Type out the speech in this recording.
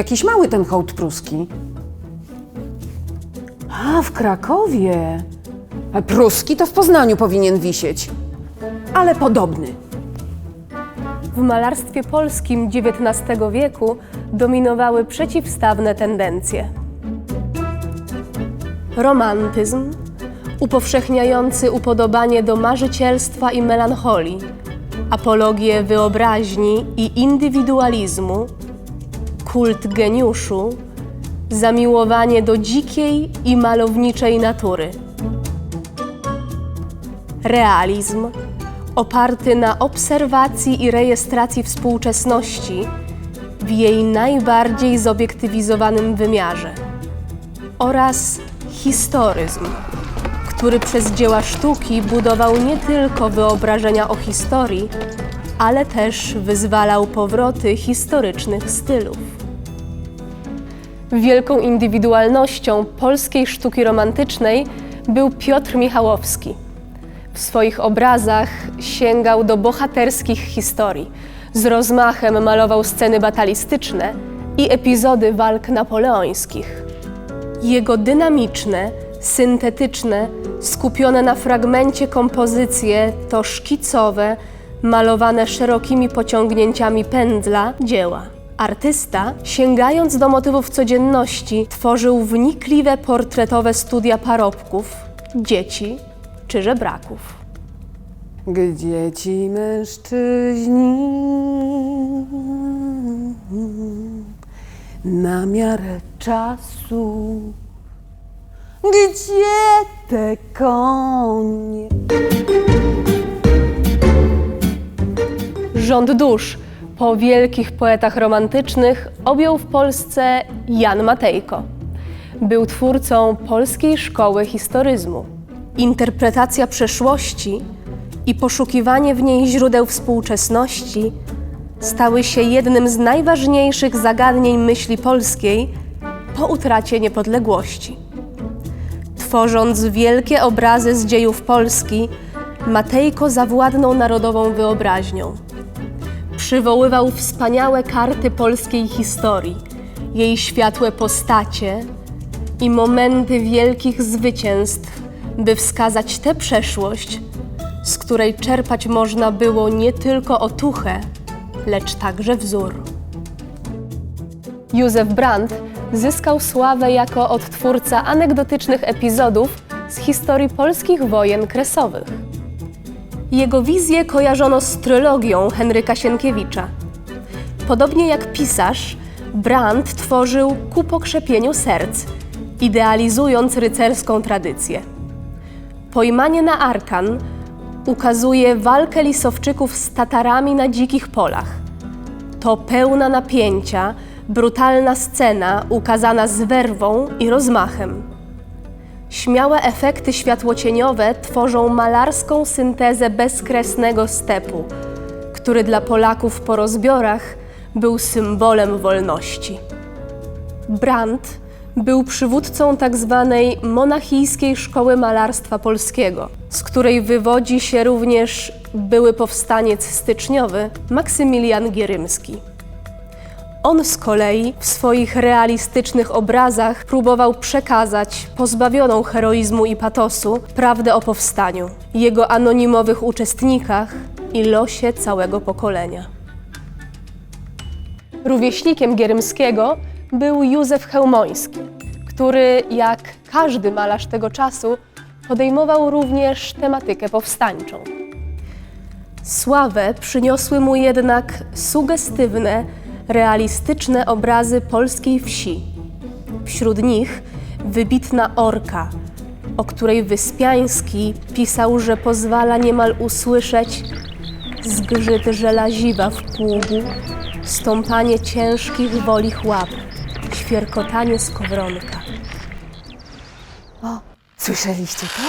Jakiś mały ten hołd pruski. A, w Krakowie. A pruski to w Poznaniu powinien wisieć. Ale podobny. W malarstwie polskim XIX wieku dominowały przeciwstawne tendencje. Romantyzm, upowszechniający upodobanie do marzycielstwa i melancholii, apologię wyobraźni i indywidualizmu, kult geniuszu, zamiłowanie do dzikiej i malowniczej natury. Realizm, oparty na obserwacji i rejestracji współczesności w jej najbardziej zobiektywizowanym wymiarze, oraz historyzm, który przez dzieła sztuki budował nie tylko wyobrażenia o historii, ale też wyzwalał powroty historycznych stylów. Wielką indywidualnością polskiej sztuki romantycznej był Piotr Michałowski. W swoich obrazach sięgał do bohaterskich historii. Z rozmachem malował sceny batalistyczne i epizody walk napoleońskich. Jego dynamiczne, syntetyczne, skupione na fragmencie kompozycje to szkicowe, malowane szerokimi pociągnięciami pędzla dzieła. Artysta, sięgając do motywów codzienności, tworzył wnikliwe portretowe studia parobków, dzieci czy żebraków. Gdzie ci mężczyźni na miarę czasu? Gdzie te konie? Rząd dusz po wielkich poetach romantycznych objął w Polsce Jan Matejko. Był twórcą polskiej szkoły historyzmu. Interpretacja przeszłości i poszukiwanie w niej źródeł współczesności stały się jednym z najważniejszych zagadnień myśli polskiej po utracie niepodległości. Tworząc wielkie obrazy z dziejów Polski, Matejko zawładnął narodową wyobraźnią przywoływał wspaniałe karty polskiej historii, jej światłe postacie i momenty wielkich zwycięstw, by wskazać tę przeszłość, z której czerpać można było nie tylko otuchę, lecz także wzór. Józef Brandt zyskał sławę jako odtwórca anegdotycznych epizodów z historii polskich wojen kresowych. Jego wizję kojarzono z trylogią Henryka Sienkiewicza. Podobnie jak pisarz, Brandt tworzył ku pokrzepieniu serc, idealizując rycerską tradycję. Pojmanie na Arkan ukazuje walkę lisowczyków z Tatarami na dzikich polach. To pełna napięcia, brutalna scena ukazana z werwą i rozmachem. Śmiałe efekty światłocieniowe tworzą malarską syntezę bezkresnego stepu, który dla Polaków po rozbiorach był symbolem wolności. Brandt był przywódcą tzw. monachijskiej szkoły malarstwa polskiego, z której wywodzi się również były powstaniec styczniowy Maksymilian Gierymski. On z kolei w swoich realistycznych obrazach próbował przekazać pozbawioną heroizmu i patosu prawdę o powstaniu, jego anonimowych uczestnikach i losie całego pokolenia. Rówieśnikiem Gierymskiego był Józef Chełmoński, który, jak każdy malarz tego czasu, podejmował również tematykę powstańczą. Sławę przyniosły mu jednak sugestywne, realistyczne obrazy polskiej wsi. Wśród nich wybitna orka, o której Wyspiański pisał, że pozwala niemal usłyszeć zgrzyt żelaziwa w pługu, stąpanie ciężkich wolich łap, świerkotanie skowronka. Słyszeliście to?